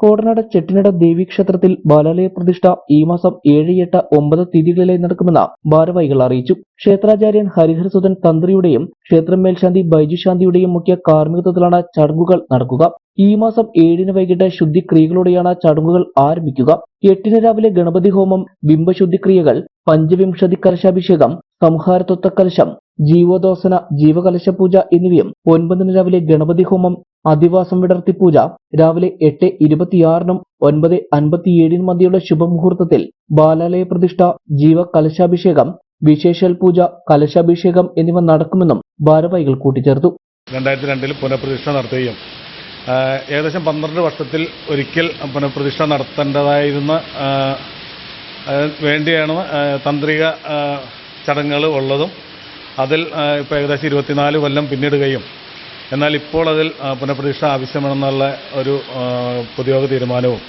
കോടനാട് ചെട്ടിനട ദേവീക്ഷേത്രത്തിൽ ബാലാലയ പ്രതിഷ്ഠ ഈ മാസം ഏഴ് എട്ട് ഒമ്പത് തീയതികളിലായി നടക്കുമെന്ന് ഭാരവാഹികൾ അറിയിച്ചു. ക്ഷേത്രാചാര്യൻ ഹരിഹരസുധൻ തന്ത്രിയുടെയും ക്ഷേത്രം മേൽശാന്തി ബൈജു ശാന്തിയുടെയും മുഖ്യ കാർമ്മികത്വത്തിലാണ് ചടങ്ങുകൾ നടക്കുക. ഈ മാസം ഏഴിന് വൈകിട്ട് ശുദ്ധിക്രിയകളോടെയാണ് ചടങ്ങുകൾ ആരംഭിക്കുക. എട്ടിന് രാവിലെ ഗണപതി ഹോമം ബിംബശുദ്ധിക്രിയകൾ പഞ്ചവിംശതി കലശാഭിഷേകം സംഹാരത്വത്ത കലശം ജീവോദോസന ജീവകലശ പൂജ എന്നിവയും ഒൻപതിന് രാവിലെ ഗണപതി ഹോമം അധിവാസം വിടർത്തി പൂജ രാവിലെ എട്ട് ഇരുപത്തിയാറിനും ഒൻപത് അൻപത്തിയേഴിനും മധ്യയുള്ള ശുഭമുഹൂർത്തത്തിൽ ബാലാലയ പ്രതിഷ്ഠ ജീവകലശാഭിഷേകം വിശേഷൽ പൂജ കലശാഭിഷേകം എന്നിവ നടക്കുമെന്നും ഭാരവാഹികൾ കൂട്ടിച്ചേർത്തു. രണ്ടായിരത്തി രണ്ടിൽ പുനഃപ്രതിഷ്ഠ നടത്തുകയും ഏകദേശം പന്ത്രണ്ട് വർഷത്തിൽ ഒരിക്കൽ പുനഃപ്രതിഷ്ഠ നടത്തേണ്ടതായിരുന്ന വേണ്ടിയാണ് തന്ത്രിക ചടങ്ങുകൾ ഉള്ളതും അതിൽ ഇപ്പോൾ ഏകദേശം ഇരുപത്തിനാല് കൊല്ലം പിന്നിടുകയും എന്നാൽ ഇപ്പോൾ അതിൽ പുനഃപ്രതീക്ഷ ആവശ്യമാണെന്നുള്ള ഒരു പൊതുയോഗ തീരുമാനവും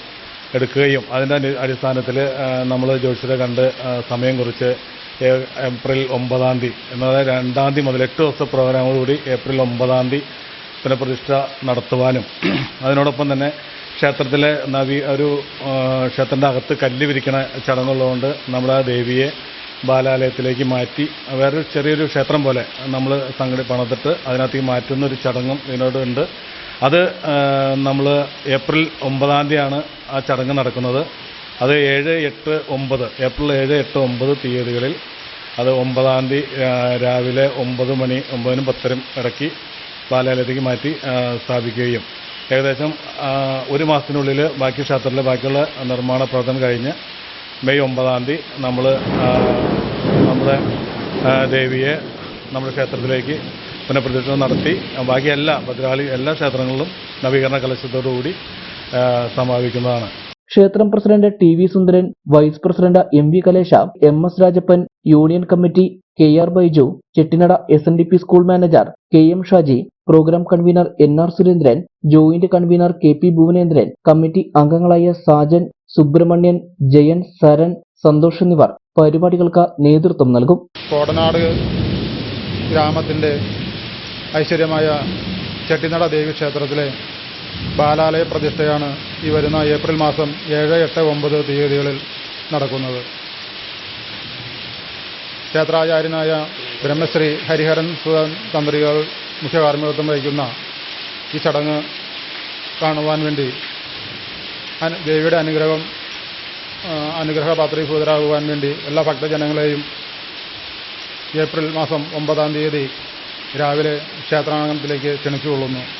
എടുക്കുകയും അതിന്റെ അടിസ്ഥാനത്തിൽ നമ്മൾ ജ്യോതിഷരെ കണ്ട് സമയം കുറിച്ച് ഏപ്രിൽ ഒമ്പതാം തീയതി എന്നാൽ രണ്ടാം തീയതി മുതൽ എട്ട് ദിവസത്തെ പ്രോഗ്രാമോടുകൂടി ഏപ്രിൽ ഒമ്പതാം തീയതി പുനഃപ്രതിഷ്ഠ നടത്തുവാനും അതിനോടൊപ്പം തന്നെ ക്ഷേത്രത്തിലെ നവീ ഒരു ക്ഷേത്രത്തിന്റെ അകത്ത് കല്ല് വിരിക്കണ ചടങ്ങുള്ളതുകൊണ്ട് നമ്മുടെ ദേവിയെ ബാലാലയത്തിലേക്ക് മാറ്റി വേറൊരു ചെറിയൊരു ക്ഷേത്രം പോലെ നമ്മൾ സംഘടി പണിതിട്ട് അതിനകത്തേക്ക് മാറ്റുന്ന ഒരു ചടങ്ങും ഇതിനോടുണ്ട് അത് നമ്മൾ ഏപ്രിൽ ഒമ്പതാം തീയതിയാണ് ആ ചടങ്ങ് നടക്കുന്നത്. അത് ഏഴ് എട്ട് ഒമ്പത് ഏപ്രിൽ ഏഴ് എട്ട് ഒമ്പത് തീയതികളിൽ അത് ഒമ്പതാം തീയതി രാവിലെ ഒമ്പത് മണി ഒമ്പതിനും പത്തരും ഇടയ്ക്ക് ബാലാലയത്തേക്ക് മാറ്റി സ്ഥാപിക്കുകയും. ഏകദേശം ഒരു മാസത്തിനുള്ളിൽ ബാക്കി ക്ഷേത്രത്തിലെ ബാക്കിയുള്ള നിർമ്മാണ പ്രവർത്തനം കഴിഞ്ഞ് മെയ് ഒമ്പതാം തീയതി നമ്മൾ നമ്മുടെ ദേവിയെ നമ്മുടെ ക്ഷേത്രത്തിലേക്ക് പുനഃപ്രതിഷ്ഠ നടത്തി. ബാക്കി എല്ലാ ഭദ്രകാളി എല്ലാ ക്ഷേത്രങ്ങളിലും നവീകരണ കലശത്തോടുകൂടി സമാപിക്കുന്നതാണ്. ക്ഷേത്രം president T V Sundaran vice president M V Kalesha M S Rajappan union committee K R Baiju Chettinada S N D P school manager K M Shaji programme convener N R Surendran joint convener K P Bhuvanendran committee അംഗങ്ങളായ സാജൻ സുബ്രഹ്മണ്യൻ ജയൻ സരൺ സന്തോഷ് എന്നിവർ. പരിപാടികൾക്ക് നേതൃത്വം നൽകും. കോടനാട് ഗ്രാമത്തിന്റെ ഐശ്വര്യമായ ചെട്ടിനട ദേവി ക്ഷേത്രത്തിലെ ബാലാലയ പ്രതിഷ്ഠയാണ് ഈ വരുന്ന April മാസം ഏഴ് എട്ട് ഒമ്പത് തീയതികളിൽ നടക്കുന്നത്. ക്ഷേത്രാചാര്യനായ ബ്രഹ്മശ്രീ ഹരിഹരൻ സുധൻ തന്ത്രികൾ മുഖ്യ കാർമ്മികത്വം വഹിക്കുന്ന ഈ ചടങ്ങ് കാണുവാൻ വേണ്ടി ദേവിയുടെ അനുഗ്രഹം ആ, അനുഗ്രഹപാത്രീഭൂതരാകുവാൻ വേണ്ടി എല്ലാ ഭക്തജനങ്ങളെയും ഏപ്രിൽ മാസം ഒമ്പതാം തീയതി രാവിലെ ക്ഷേത്രാങ്കണത്തിലേക്ക് ക്ഷണിച്ചുകൊള്ളുന്നു.